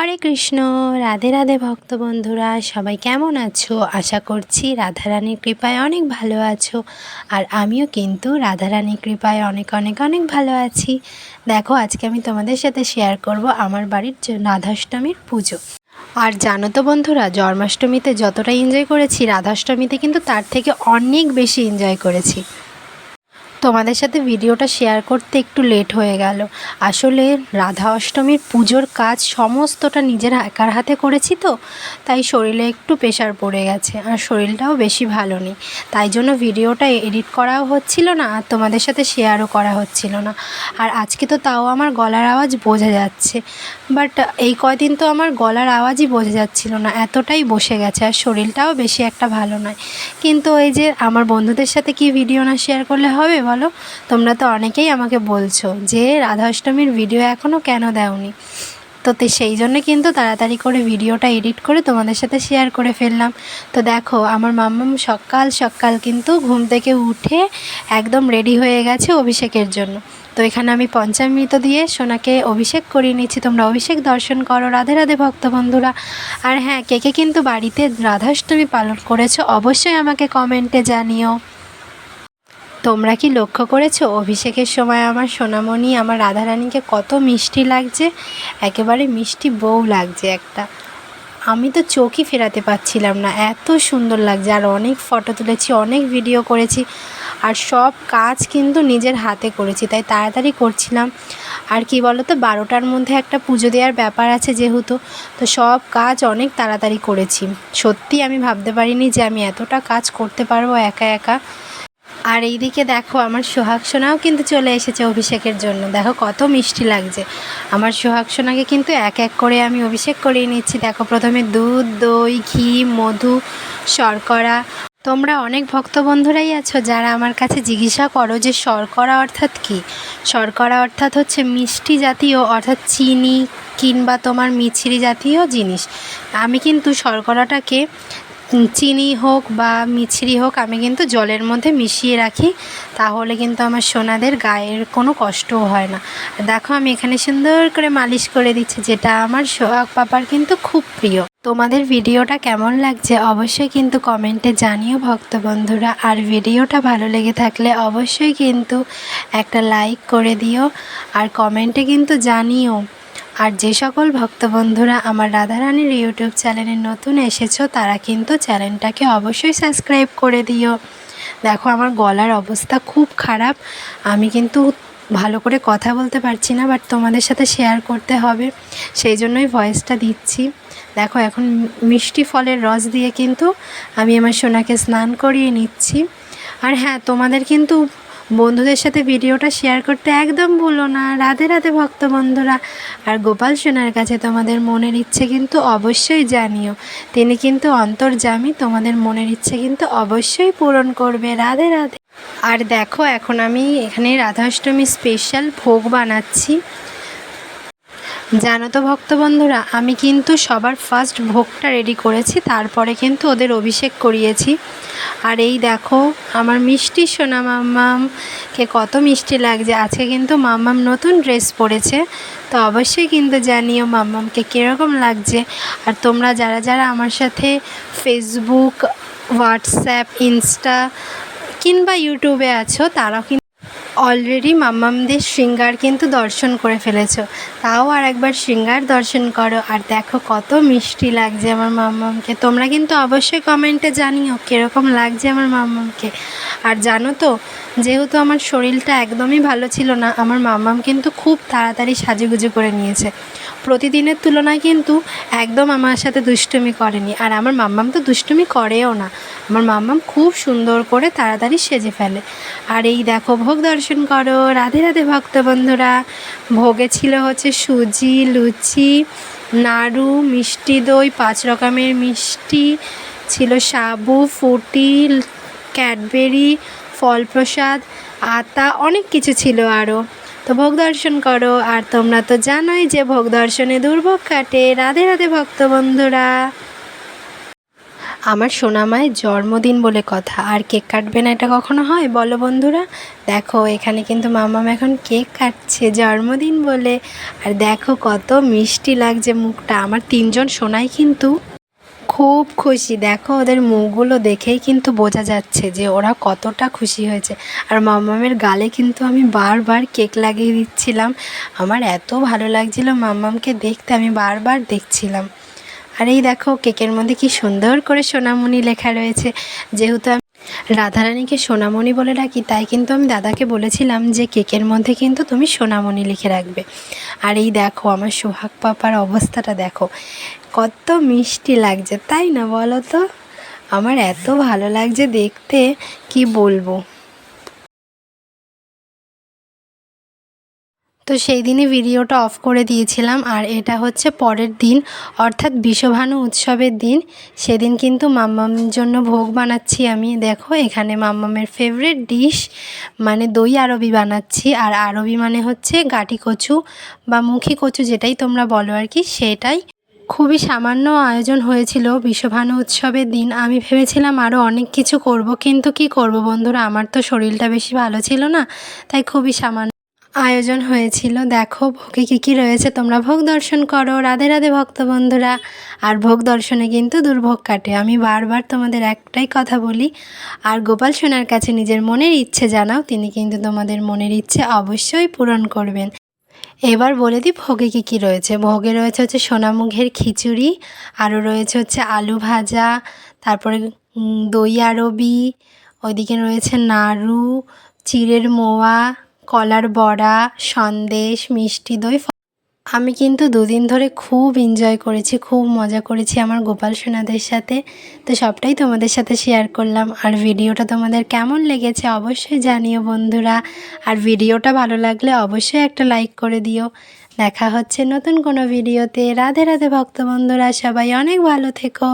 হরে কৃষ্ণ, রাধে রাধে ভক্ত বন্ধুরা, সবাই কেমন আছো? আশা করছি রাধারানীর কৃপায় অনেক ভালো আছো। আর আমিও কিন্তু রাধারানীর কৃপায় অনেক অনেক অনেক ভালো আছি। দেখো, আজকে আমি তোমাদের সাথে শেয়ার করব আমার বাড়ির রাধাষ্টমীর পুজো। আর জানো তো বন্ধুরা, জন্মাষ্টমীতে যতটা এনজয় করেছি, রাধাষ্টমীতে কিন্তু তার থেকে অনেক বেশি এনজয় করেছি। তোমাদের সাথে ভিডিওটা শেয়ার করতে একটু লেট হয়ে গেল। আসলে রাধা অষ্টমীর পুজোর কাজ সমস্তটা নিজের একার হাতে করেছি তো? তাই শরীরে একটু প্রেশার পড়ে গেছে, আর শরীরটাও বেশি ভালো নেই। তাই জন্য ভিডিওটা এডিট করাও হচ্ছিল না, আর তোমাদের সাথে শেয়ারও করা হচ্ছিল না। আর আজকে তো তাও আমার গলার আওয়াজ বোঝা যাচ্ছে বাট এই কয়দিন তো আমার গলার আওয়াজই বোঝা যাচ্ছিল না, এতটাই বসে গেছে, আর শরীরটাও বেশি একটা ভালো নয়। কিন্তু ওই যে আমার বন্ধুদের সাথে কি ভিডিও না শেয়ার করলে হবে বলো? তোমরা তো অনেকেই আমাকে বলছো যে রাধা অষ্টমীর ভিডিও এখনও কেন দেওনি? তে সেই জন্য কিন্তু তাড়াতাড়ি করে ভিডিওটা এডিট করে তোমাদের সাথে শেয়ার করে ফেললাম। তো দেখো, আমার মাম্মাম সকাল সকাল কিন্তু ঘুম থেকে উঠে একদম রেডি হয়ে গেছে অভিষেকের জন্য। তো এখানে আমি পঞ্চামৃত দিয়ে সোনাকে অভিষেক করিয়ে নিচ্ছি। তোমরা অভিষেক দর্শন করো, রাধে রাধে ভক্ত বন্ধুরা। আর হ্যাঁ কে কে কিন্তু বাড়িতে রাধাষ্টমী পালন করেছ অবশ্যই আমাকে কমেন্টে জানিও। তোমরা কি লক্ষ্য করেছ? অভিষেকের সময় আমার সোনামণি, আমার রাধারানীকে কত মিষ্টি লাগছে। একেবারে মিষ্টি বউ লাগছে একটা। আমি তো চোখই ফেরাতে পারছিলাম না। এত সুন্দর লাগছে। আর অনেক ফটো তুলেছি, অনেক ভিডিও করেছি। আর সব কাজ কিন্তু নিজের হাতে করেছি, তাই তাড়াতাড়ি করছিলাম। আর কি বলো তো বারোটার মধ্যে একটা পুজো দেওয়ার ব্যাপার আছে যেহেতু, তো সব কাজ অনেক তাড়াতাড়ি করেছি। সত্যি আমি ভাবতে পারিনি যে আমি এতটা কাজ করতে পারব একা একা। আর এইদিকে দেখো, আমার সোহাগ সোনাও কিন্তু চলে এসেছে অভিষেকের জন্য। দেখো, কত মিষ্টি লাগছে। আমার সোহাগ সোনাকে কিন্তু এক এক করে আমি অভিষেক করিয়ে নিচ্ছি। দেখো, প্রথমে দুধ, দই, ঘি, মধু, শর্করা। তোমরা অনেক ভক্ত বন্ধুরাই আছো যারা আমার কাছে জিজ্ঞাসা করো যে শর্করা অর্থাৎ কী? শর্করা অর্থাৎ হচ্ছে মিষ্টি জাতীয়, অর্থাৎ চিনি কিংবা তোমার মিছরি জাতীয় জিনিস। আমি কিন্তু শর্করাটাকে চিনি হোক বা মিছরি হোক, আমি কিন্তু জলের মধ্যে মিশিয়ে রাখি। তাহলে কিন্তু আমার সোনাদের গায়ের কোনো কষ্টও হয় না। দেখো, আমি এখানে সুন্দর করে মালিশ করে দিচ্ছি, যেটা আমার সোহাগ পাপার কিন্তু খুব প্রিয়। তোমাদের ভিডিওটা কেমন লাগছে অবশ্যই কিন্তু কমেন্টে জানিও ভক্ত বন্ধুরা। আর ভিডিওটা ভালো লেগে থাকলে অবশ্যই কিন্তু একটা লাইক করে দিও। আর কমেন্টে কিন্তু জানিও আর যে সকল ভক্ত বন্ধুরা আমার রাধারানীর ইউটিউব চ্যানেলে নতুন এসেছ, তারা কিন্তু চ্যানেলটাকে অবশ্যই সাবস্ক্রাইব করে দিও। দেখো, আমার গলার অবস্থা খুব খারাপ। আমি কিন্তু ভালো করে কথা বলতে পারছি না বাট তোমাদের সাথে শেয়ার করতে হবে। সেই জন্যই ভয়েসটা দিচ্ছি। দেখো, এখন মিষ্টি ফলের রস দিয়ে কিন্তু আমি আমার সোনাকে স্নান করিয়ে নিচ্ছি। আর হ্যাঁ তোমাদের কিন্তু বন্ধুদের সাথে ভিডিওটা শেয়ার করতে একদম ভুলো না। রাধে রাধে ভক্ত বন্ধুরা। আর গোপাল সোনার কাছে তোমাদের মনের ইচ্ছে কিন্তু অবশ্যই জানিও। তিনি কিন্তু অন্তর্জামী তোমাদের মনের ইচ্ছে কিন্তু অবশ্যই পূরণ করবে। রাধে রাধে। আর দেখো, এখন আমি এখানে রাধাষ্টমী স্পেশাল ভোগ বানাচ্ছি। জানো তো ভক্ত বন্ধুরা আমি কিন্তু সবার ফার্স্ট ভোগটা রেডি করেছি, তারপরে কিন্তু ওদের অভিষেক করিয়েছি। আর এই দেখো, আমার মিষ্টি সোনা মাম্মামকে কত মিষ্টি লাগছে। আজকে কিন্তু মাম্মাম নতুন ড্রেস পরেছে, তো অবশ্যই কিন্তু জানিও মাম্মামকে কীরকম লাগছে। আর তোমরা যারা যারা আমার সাথে ফেসবুক হোয়াটসঅ্যাপ ইনস্টা কিংবা ইউটিউবে আছো, তারাও কিন্তু অলরেডি মাম্মামদের শৃঙ্গার কিন্তু দর্শন করে ফেলেছো। তাও আর একবার শৃঙ্গার দর্শন করো। আর দেখো কত মিষ্টি লাগছে আমার মাম্মামকে তোমরা কিন্তু অবশ্যই কমেন্টে জানিও কীরকম লাগছে আমার মাম্মামকে আর জানো তো, যেহেতু আমার শরীরটা একদমই ভালো ছিল না, আমার মাম্মাম কিন্তু খুব তাড়াতাড়ি সাজুগুজু করে নিয়েছে। প্রতিদিনের তুলনায় কিন্তু একদম আমার সাথে দুষ্টুমি করেনি। আর আমার মাম্মাম তো দুষ্টুমি করেও না। আমার মাম্মাম খুব সুন্দর করে তাড়াতাড়ি সেজে ফেলে। আর এই দেখো ভোগ দর্শন করো। রাধে রাধে ভক্ত বন্ধুরা, ভোগে ছিল হচ্ছে সুজি, লুচি, নাড়ু, মিষ্টি দই, পাঁচ রকমের মিষ্টি ছিল সাবু, ফুটি, ক্যাডবেরি ফল প্রসাদ আতা, অনেক কিছু ছিল আরও তো ভোগ দর্শন করো। আর তোমরা তো জানোই যে ভোগ দর্শনে দুর্ভোগ কাটে। রাধে রাধে ভক্ত বন্ধুরা। আমার সোনামায়ের জন্মদিন বলে কথা। আর কেক কাটবে না, এটা কখনো হয়? বলো বন্ধুরা। দেখো, এখানে কিন্তু মামাম এখন কেক কাটছে জন্মদিন বলে। আর দেখো কত মিষ্টি লাগছে মুখটা। আমার তিনজন সোনাই কিন্তু খুব খুশি। দেখো, ওদের মুখগুলো দেখেই কিন্তু বোঝা যাচ্ছে যে ওরা কতটা খুশি হয়েছে। আর মাম্মামের গালে কিন্তু আমি বারবার কেক লাগিয়ে দিচ্ছিলাম। আমার এত ভালো লাগছিল মাম্মামকে দেখতে, আমি বারবার দেখছিলাম। আর এই দেখো কেকের মধ্যে কি সুন্দর করে সোনামণি লেখা রয়েছে। যেহেতু আমি রাধারানীকে সোনামণি বলে রাখি তাই কিন্তু আমি দাদাকে বলেছিলাম যে কেকের মধ্যে কিন্তু তুমি সোনামণি লিখে রাখবে। আর এই দেখো আমার সোহাগ পাপার অবস্থাটা দেখো। কত মিষ্টি লাগছে, তাই না বলো তো? আমার এত ভালো লাগছে দেখতে, কি বলব? তো সেই দিনই ভিডিওটা অফ করে দিয়েছিলাম। আর এটা হচ্ছে পরের দিন, অর্থাৎ বিশ্বভানু উৎসবের দিন। সেদিন কিন্তু মাম্মামের জন্য ভোগ বানাচ্ছি আমি। দেখো, এখানে মাম্মামের ফেভারিট ডিশ মানে দই আরবি বানাচ্ছি। আর আরবি মানে হচ্ছে গাটি কচু বা মুখী কচু যেটাই তোমরা বলো আর কি, সেটাই। খুবই সামান্য আয়োজন হয়েছিল বিশ্বভানু উৎসবের দিন। আমি ভেবেছিলাম আরও অনেক কিছু করব, কিন্তু কি করব বন্ধুরা? আমার তো শরীরটা বেশি ভালো ছিল না, তাই খুবই সামান্য আয়োজন হয়েছিল। দেখো, ভোগে কী কী রয়েছে? তোমরা ভোগ দর্শন করো, রাধে রাধে ভক্ত বন্ধুরা। আর ভোগ দর্শনে কিন্তু দুর্ভোগ কাটে। আমি বারবার তোমাদের একটাই কথা বলি, আর গোপাল সোনার কাছে নিজের মনের ইচ্ছে জানাও, তিনি কিন্তু তোমাদের মনের ইচ্ছে অবশ্যই পূরণ করবেন। এবার বলে দিই, ভোগে কী কী রয়েছে? ভোগে রয়েছে হচ্ছে সোনামুখের খিচুড়ি, আরও রয়েছে হচ্ছে আলু ভাজা, তারপরে দই আরবি, ওইদিকে রয়েছে নাড়ু, চিড়ের মোয়া কলার বড়া, সন্দেশ, মিষ্টি, দই আমি কিন্তু দুদিন ধরে খুব এনজয় করেছি, খুব মজা করেছি আমার গোপাল সোনাদের সাথে। তো সবটাই তোমাদের সাথে শেয়ার করলাম। আর ভিডিওটা তোমাদের কেমন লেগেছে অবশ্যই জানিও বন্ধুরা। আর ভিডিওটা ভালো লাগলে অবশ্যই একটা লাইক করে দিও। দেখা হচ্ছে নতুন কোনো ভিডিওতে। রাধে রাধে ভক্ত বন্ধুরা, সবাই অনেক ভালো থেকো।